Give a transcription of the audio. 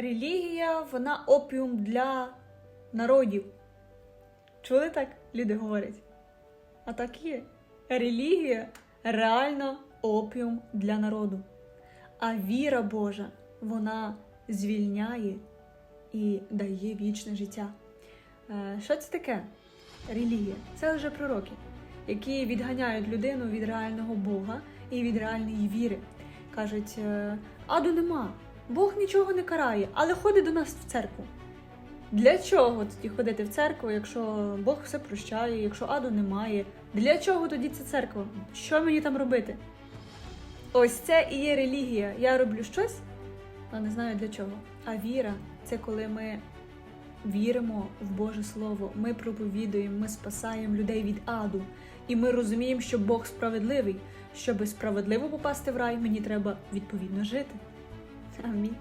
релігія, вона опіум для народів. Чули так? Люди говорять. А так є. Релігія реально опіум для народу. А віра Божа, вона звільняє і дає вічне життя. Е, Що це таке? Релігія. Це вже пророки, які відганяють людину від реального Бога і від реальної віри. Кажуть, е, аду нема, Бог нічого не карає, але ходить до нас в церкву. Для чого тоді ходити в церкву, якщо Бог все прощає, якщо аду немає? Для чого тоді ця церква? Що мені там робити? Ось це і є релігія. Я роблю щось, але не знаю для чого. А віра це коли ми віримо в Боже Слово, ми проповідуємо, ми спасаємо людей від аду. І ми розуміємо, що Бог справедливий. Щоби справедливо попасти в рай, мені треба відповідно жити. Amin.